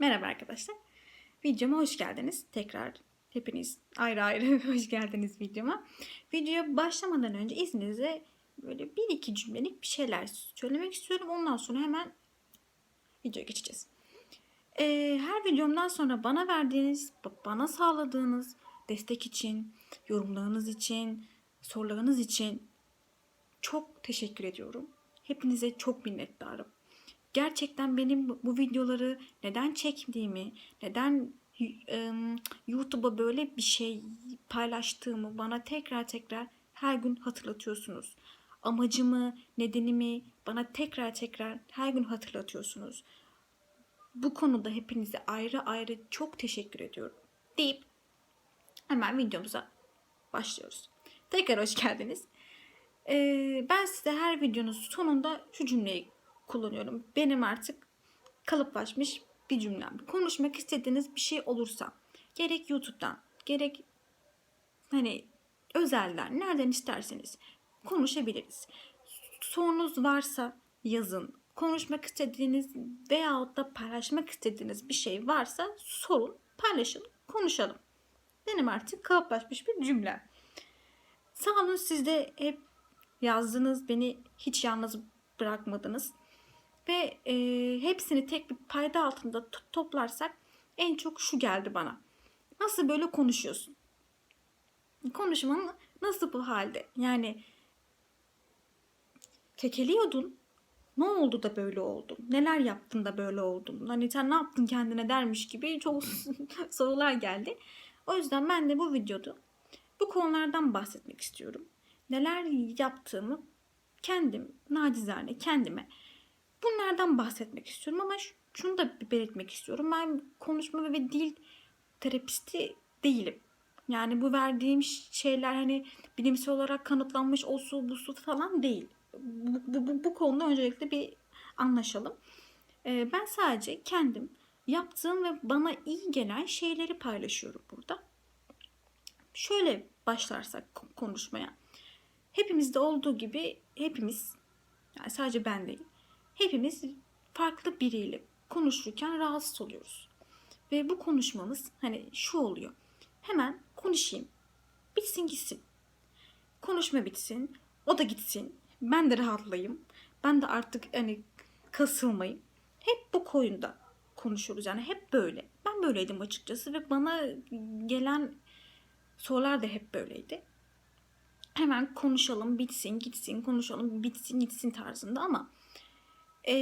Merhaba arkadaşlar. Videoma hoş geldiniz. Tekrar hepiniz ayrı ayrı hoş geldiniz videoma. Videoya başlamadan önce izninizle böyle bir iki cümlelik bir şeyler söylemek istiyorum. Ondan sonra hemen videoya geçeceğiz. Ee, her videomdan sonra bana verdiğiniz, bana sağladığınız destek için, yorumlarınız için, sorularınız için çok teşekkür ediyorum. Hepinize çok minnettarım gerçekten benim bu videoları neden çektiğimi, neden YouTube'a böyle bir şey paylaştığımı bana tekrar tekrar her gün hatırlatıyorsunuz. Amacımı, nedenimi bana tekrar tekrar her gün hatırlatıyorsunuz. Bu konuda hepinize ayrı ayrı çok teşekkür ediyorum. Deyip hemen videomuza başlıyoruz. Tekrar hoş geldiniz. Ee, ben size her videonun sonunda şu cümleyi kullanıyorum. Benim artık kalıplaşmış bir cümlem. Konuşmak istediğiniz bir şey olursa gerek YouTube'dan gerek hani özelden nereden isterseniz konuşabiliriz. Sorunuz varsa yazın. Konuşmak istediğiniz veyahut da paylaşmak istediğiniz bir şey varsa sorun, paylaşın, konuşalım. Benim artık kalıplaşmış bir cümle. Sağ olun siz de hep yazdınız, beni hiç yalnız bırakmadınız ve e, hepsini tek bir payda altında toplarsak en çok şu geldi bana. Nasıl böyle konuşuyorsun? Konuşmanın nasıl bu halde? Yani kekeliyordun. Ne oldu da böyle oldun? Neler yaptın da böyle oldun? Hani sen ne yaptın kendine dermiş gibi çok sorular geldi. O yüzden ben de bu videoda bu konulardan bahsetmek istiyorum. Neler yaptığımı kendim nacizane kendime Bunlardan bahsetmek istiyorum ama şunu da belirtmek istiyorum. Ben konuşma ve dil terapisti değilim. Yani bu verdiğim şeyler hani bilimsel olarak kanıtlanmış o su bu su falan değil. Bu, bu, bu, bu konuda öncelikle bir anlaşalım. Ee, ben sadece kendim yaptığım ve bana iyi gelen şeyleri paylaşıyorum burada. Şöyle başlarsak konuşmaya. Hepimizde olduğu gibi hepimiz yani sadece ben değil hepimiz farklı biriyle konuşurken rahatsız oluyoruz. Ve bu konuşmamız hani şu oluyor. Hemen konuşayım. Bitsin gitsin. Konuşma bitsin. O da gitsin. Ben de rahatlayayım. Ben de artık hani kasılmayayım. Hep bu koyunda konuşuyoruz. Yani hep böyle. Ben böyleydim açıkçası ve bana gelen sorular da hep böyleydi. Hemen konuşalım, bitsin, gitsin, konuşalım, bitsin, gitsin tarzında ama e,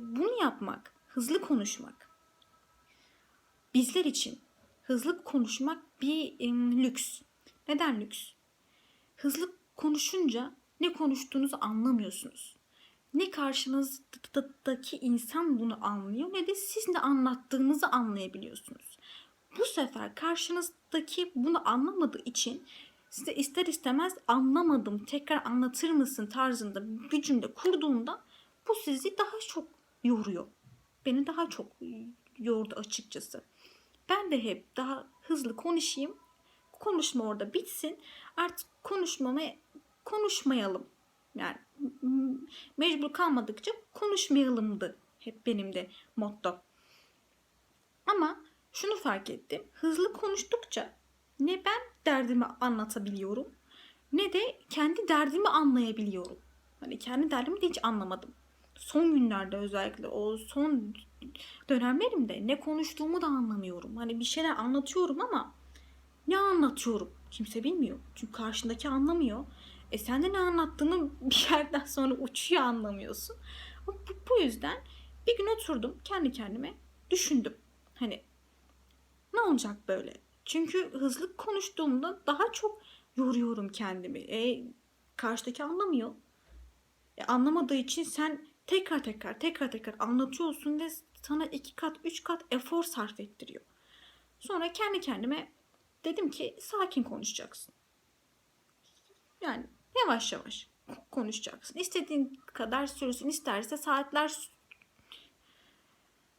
bunu yapmak, hızlı konuşmak bizler için hızlı konuşmak bir e, lüks. Neden lüks? Hızlı konuşunca ne konuştuğunuzu anlamıyorsunuz. Ne karşınızdaki insan bunu anlıyor ne de siz ne anlattığınızı anlayabiliyorsunuz. Bu sefer karşınızdaki bunu anlamadığı için size ister istemez anlamadım tekrar anlatır mısın tarzında bir cümle kurduğunda bu sizi daha çok yoruyor. Beni daha çok yordu açıkçası. Ben de hep daha hızlı konuşayım. Konuşma orada bitsin. Artık konuşmama konuşmayalım. Yani mecbur kalmadıkça konuşmayalımdı hep benim de motto. Ama şunu fark ettim. Hızlı konuştukça ne ben derdimi anlatabiliyorum ne de kendi derdimi anlayabiliyorum. Hani kendi derdimi de hiç anlamadım son günlerde özellikle o son dönemlerimde ne konuştuğumu da anlamıyorum. Hani bir şeyler anlatıyorum ama ne anlatıyorum kimse bilmiyor. Çünkü karşındaki anlamıyor. E sen de ne anlattığını bir yerden sonra uçuyor anlamıyorsun. Bu, yüzden bir gün oturdum kendi kendime düşündüm. Hani ne olacak böyle? Çünkü hızlı konuştuğumda daha çok yoruyorum kendimi. E, karşıdaki anlamıyor. E, anlamadığı için sen tekrar tekrar tekrar tekrar anlatıyorsun ve sana iki kat üç kat efor sarf ettiriyor. Sonra kendi kendime dedim ki sakin konuşacaksın. Yani yavaş yavaş konuşacaksın. İstediğin kadar sürsün isterse saatler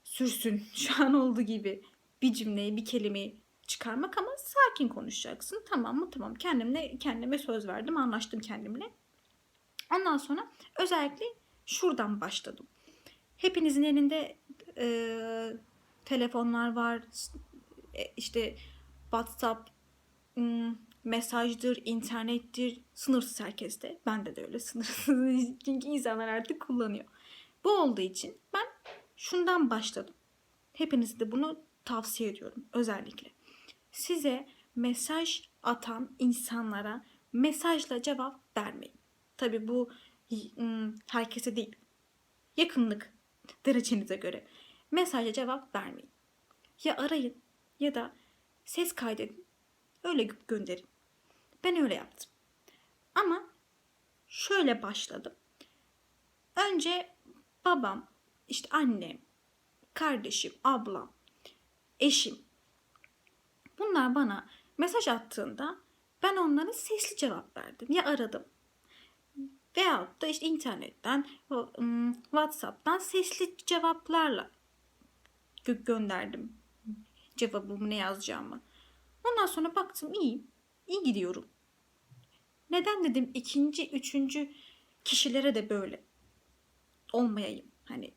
sürsün şu an olduğu gibi bir cümleyi bir kelimeyi çıkarmak ama sakin konuşacaksın. Tamam mı? Tamam. Kendimle kendime söz verdim. Anlaştım kendimle. Ondan sonra özellikle şuradan başladım. Hepinizin elinde e, telefonlar var. e, işte WhatsApp, ım, mesajdır, internettir. Sınırsız herkeste. Bende de öyle sınırsız. Çünkü insanlar artık kullanıyor. Bu olduğu için ben şundan başladım. Hepinize de bunu tavsiye ediyorum özellikle. Size mesaj atan insanlara mesajla cevap vermeyin. Tabi bu herkese değil. Yakınlık derecenize göre mesajla cevap vermeyin. Ya arayın ya da ses kaydedin. Öyle gö- gönderin. Ben öyle yaptım. Ama şöyle başladım. Önce babam, işte annem, kardeşim, ablam, eşim. Bunlar bana mesaj attığında ben onlara sesli cevap verdim. Ya aradım veyahut da işte internetten, WhatsApp'tan sesli cevaplarla gö- gönderdim cevabımı ne yazacağımı. Ondan sonra baktım iyi, iyi gidiyorum. Neden dedim ikinci, üçüncü kişilere de böyle olmayayım. Hani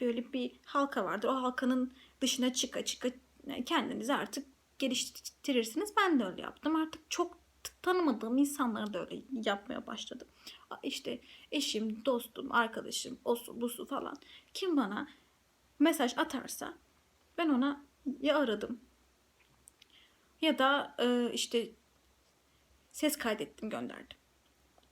böyle bir halka vardır. O halkanın dışına çıka çıka kendinizi artık geliştirirsiniz. Ben de öyle yaptım. Artık çok tanımadığım insanlara da öyle yapmaya başladım. İşte eşim, dostum, arkadaşım, osu, busu falan. Kim bana mesaj atarsa ben ona ya aradım ya da e, işte ses kaydettim gönderdim.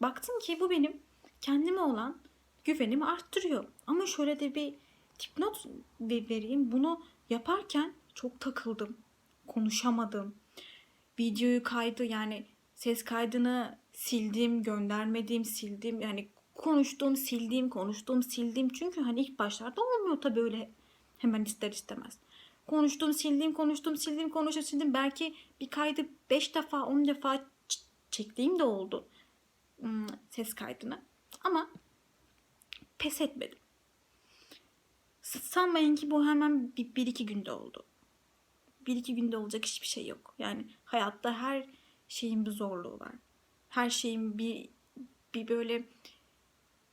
Baktım ki bu benim kendime olan güvenimi arttırıyor. Ama şöyle de bir dipnot ve- vereyim. Bunu yaparken çok takıldım. Konuşamadım. Videoyu kaydı yani ses kaydını sildim, göndermedim, sildim. Yani konuştuğum, sildiğim, konuştuğum, sildiğim. Çünkü hani ilk başlarda olmuyor tabii öyle hemen ister istemez. Konuştum, sildim, konuştum, sildim, konuştum, sildim. Belki bir kaydı 5 defa, 10 defa çektiğim de oldu. Hmm, ses kaydını. Ama pes etmedim. Sanmayın ki bu hemen bir, bir iki günde oldu. Bir iki günde olacak hiçbir şey yok. Yani hayatta her şeyin bir zorluğu var. Her şeyin bir bir böyle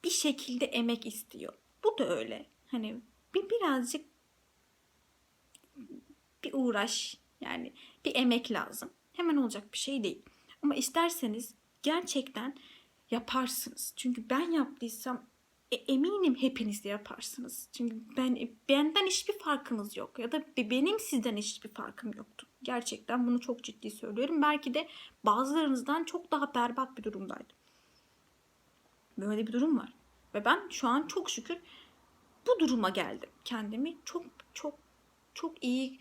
bir şekilde emek istiyor. Bu da öyle. Hani bir birazcık bir uğraş yani bir emek lazım. Hemen olacak bir şey değil. Ama isterseniz gerçekten yaparsınız. Çünkü ben yaptıysam e, eminim hepiniz de yaparsınız. Çünkü ben benden hiçbir farkınız yok ya da be- benim sizden hiçbir farkım yoktu. Gerçekten bunu çok ciddi söylüyorum. Belki de bazılarınızdan çok daha berbat bir durumdaydım. Böyle bir durum var. Ve ben şu an çok şükür bu duruma geldim. Kendimi çok çok çok iyi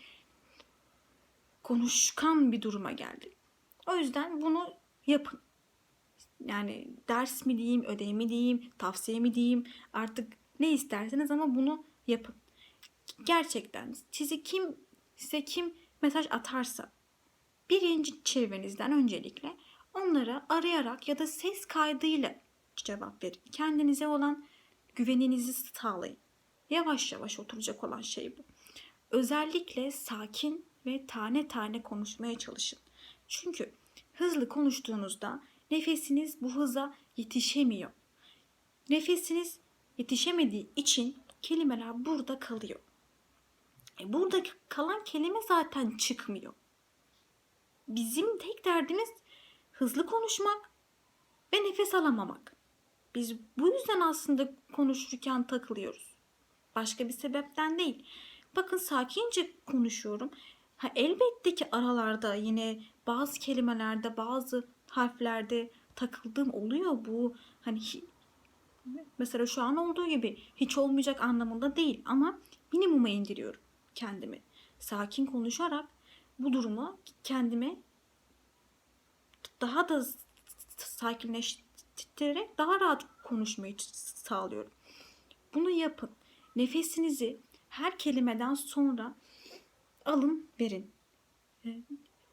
konuşkan bir duruma geldim. O yüzden bunu yapın. Yani ders mi diyeyim, ödev mi diyeyim, tavsiye mi diyeyim artık ne isterseniz ama bunu yapın. Gerçekten sizi kim size kim mesaj atarsa birinci çevrenizden öncelikle onlara arayarak ya da ses kaydıyla cevap verin. Kendinize olan güveninizi sağlayın. Yavaş yavaş oturacak olan şey bu. Özellikle sakin ve tane tane konuşmaya çalışın. Çünkü hızlı konuştuğunuzda nefesiniz bu hıza yetişemiyor. Nefesiniz yetişemediği için kelimeler burada kalıyor. E burada kalan kelime zaten çıkmıyor. Bizim tek derdimiz hızlı konuşmak ve nefes alamamak. Biz bu yüzden aslında konuşurken takılıyoruz. Başka bir sebepten değil. Bakın sakince konuşuyorum. Ha, elbette ki aralarda yine bazı kelimelerde, bazı harflerde takıldığım oluyor. Bu hani mesela şu an olduğu gibi hiç olmayacak anlamında değil ama minimuma indiriyorum kendimi. Sakin konuşarak bu durumu kendime daha da sakinleştirerek daha rahat konuşmayı sağlıyorum. Bunu yapın. Nefesinizi her kelimeden sonra alın verin.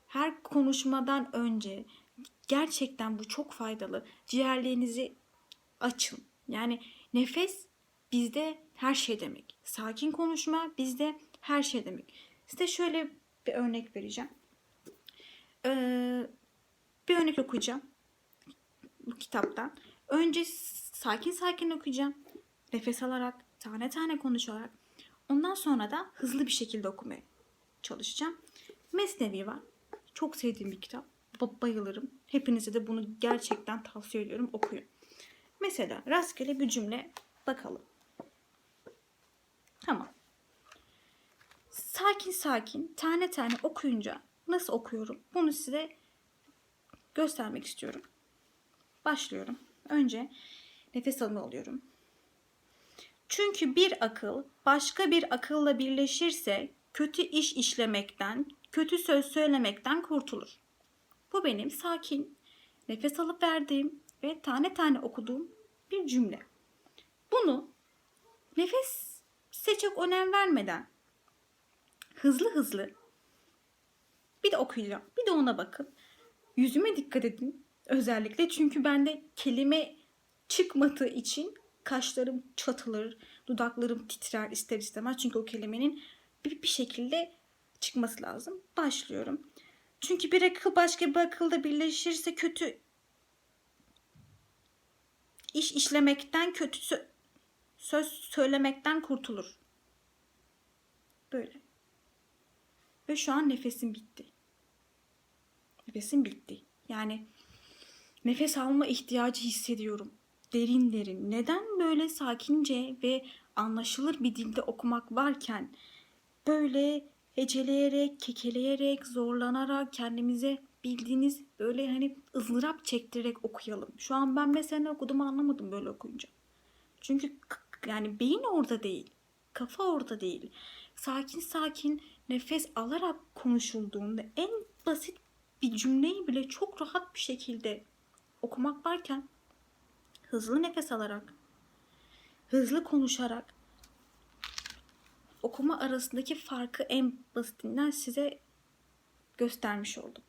Her konuşmadan önce gerçekten bu çok faydalı. Ciğerlerinizi açın. Yani nefes bizde her şey demek. Sakin konuşma bizde her şey demek. Size şöyle bir örnek vereceğim. Ee, bir örnek okuyacağım bu kitaptan. Önce sakin sakin okuyacağım. Nefes alarak, tane tane konuşarak. Ondan sonra da hızlı bir şekilde okumaya çalışacağım. Mesnevi var. Çok sevdiğim bir kitap. Ba- Bayılırım. Hepinize de bunu gerçekten tavsiye ediyorum. Okuyun. Mesela rastgele bir cümle bakalım. Tamam. Sakin sakin tane tane okuyunca nasıl okuyorum bunu size göstermek istiyorum. Başlıyorum. Önce nefes alımı alıyorum. Çünkü bir akıl başka bir akılla birleşirse kötü iş işlemekten, kötü söz söylemekten kurtulur. Bu benim sakin, nefes alıp verdiğim ve tane tane okuduğum bir cümle. Bunu nefese çok önem vermeden hızlı hızlı bir de okuyacağım. Bir de ona bakın. Yüzüme dikkat edin. Özellikle çünkü bende kelime çıkmadığı için kaşlarım çatılır, dudaklarım titrer ister istemez. Çünkü o kelimenin bir, bir şekilde çıkması lazım. Başlıyorum. Çünkü bir akıl başka bir akılda birleşirse kötü iş işlemekten, kötü sö- söz söylemekten kurtulur. Böyle. Ve şu an nefesim bitti. Nefesim bitti. Yani nefes alma ihtiyacı hissediyorum. Derin derin. Neden böyle sakince ve anlaşılır bir dilde okumak varken böyle heceleyerek, kekeleyerek, zorlanarak kendimize bildiğiniz böyle hani ızdırap çektirerek okuyalım. Şu an ben mesela ne okuduğumu anlamadım böyle okuyunca. Çünkü yani beyin orada değil. Kafa orada değil. Sakin sakin nefes alarak konuşulduğunda en basit bir cümleyi bile çok rahat bir şekilde okumak varken hızlı nefes alarak, hızlı konuşarak okuma arasındaki farkı en basitinden size göstermiş oldum.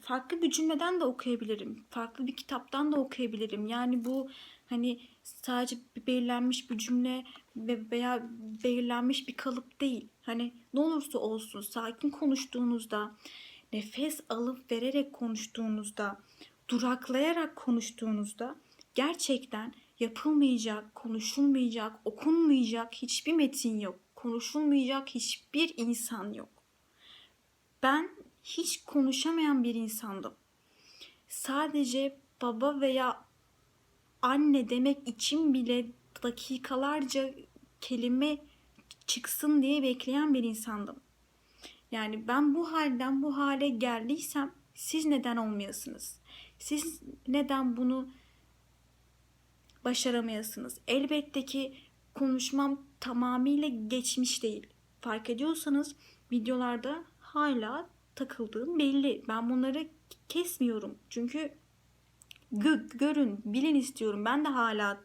Farklı bir cümleden de okuyabilirim. Farklı bir kitaptan da okuyabilirim. Yani bu hani sadece belirlenmiş bir cümle ve veya belirlenmiş bir kalıp değil. Hani ne olursa olsun sakin konuştuğunuzda, nefes alıp vererek konuştuğunuzda, duraklayarak konuştuğunuzda gerçekten yapılmayacak, konuşulmayacak, okunmayacak hiçbir metin yok. Konuşulmayacak hiçbir insan yok. Ben hiç konuşamayan bir insandım. Sadece baba veya anne demek için bile dakikalarca kelime çıksın diye bekleyen bir insandım. Yani ben bu halden bu hale geldiysem siz neden olmayasınız? Siz neden bunu başaramayasınız? Elbette ki konuşmam tamamıyla geçmiş değil. Fark ediyorsanız videolarda hala takıldığım belli. Ben bunları kesmiyorum. Çünkü gö- görün, bilin istiyorum. Ben de hala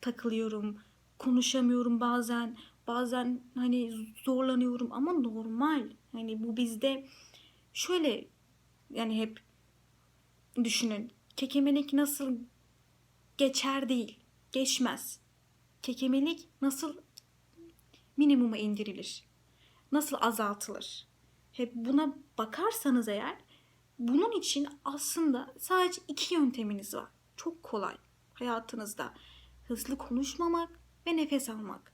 takılıyorum. Konuşamıyorum bazen. Bazen hani zorlanıyorum ama normal. Hani bu bizde şöyle yani hep düşünün. Kekemelik nasıl geçer değil. Geçmez. Kekemelik nasıl minimuma indirilir? Nasıl azaltılır? Hep buna bakarsanız eğer bunun için aslında sadece iki yönteminiz var. Çok kolay hayatınızda. Hızlı konuşmamak ve nefes almak.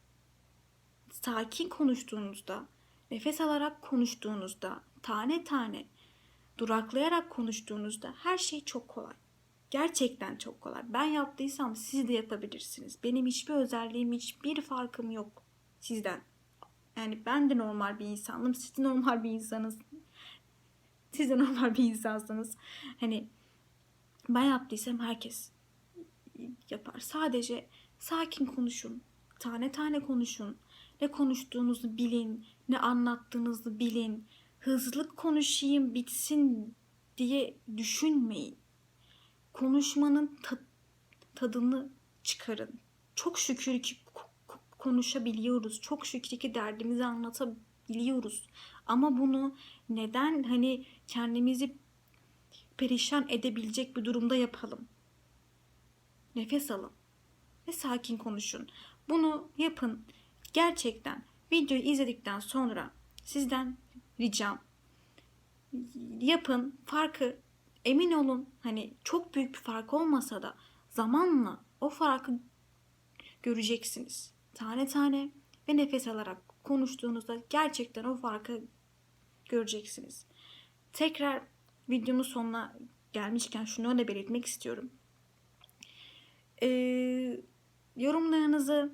Sakin konuştuğunuzda, nefes alarak konuştuğunuzda, tane tane duraklayarak konuştuğunuzda her şey çok kolay. Gerçekten çok kolay. Ben yaptıysam siz de yapabilirsiniz. Benim hiçbir özelliğim, hiçbir farkım yok sizden. Yani ben de normal bir insanım. Siz de normal bir insanız. Siz de normal bir insansınız. Hani ben yaptıysam herkes yapar. Sadece sakin konuşun. Tane tane konuşun. Ne konuştuğunuzu bilin. Ne anlattığınızı bilin. Hızlı konuşayım bitsin diye düşünmeyin. Konuşmanın ta- tadını çıkarın. Çok şükür ki ko- konuşabiliyoruz. Çok şükür ki derdimizi anlatabiliyoruz. Ama bunu neden hani kendimizi perişan edebilecek bir durumda yapalım? Nefes alın ve sakin konuşun. Bunu yapın. Gerçekten videoyu izledikten sonra sizden ricam yapın farkı emin olun hani çok büyük bir fark olmasa da zamanla o farkı göreceksiniz. Tane tane ve nefes alarak konuştuğunuzda gerçekten o farkı göreceksiniz. Tekrar videomun sonuna gelmişken şunu da belirtmek istiyorum. Ee, yorumlarınızı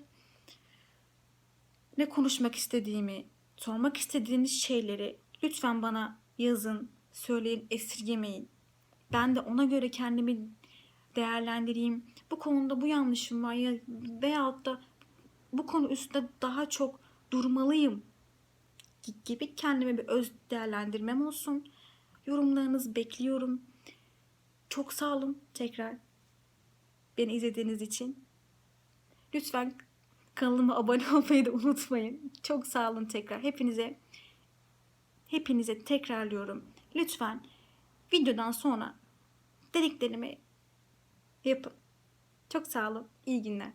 ne konuşmak istediğimi, sormak istediğiniz şeyleri lütfen bana yazın, söyleyin, esirgemeyin. Ben de ona göre kendimi değerlendireyim. Bu konuda bu yanlışım var ya veyahut da bu konu üstünde daha çok durmalıyım gibi kendime bir öz değerlendirmem olsun. Yorumlarınızı bekliyorum. Çok sağ olun tekrar beni izlediğiniz için. Lütfen kanalıma abone olmayı da unutmayın. Çok sağ olun tekrar. Hepinize hepinize tekrarlıyorum. Lütfen videodan sonra dediklerimi yapın. Çok sağ olun. İyi günler.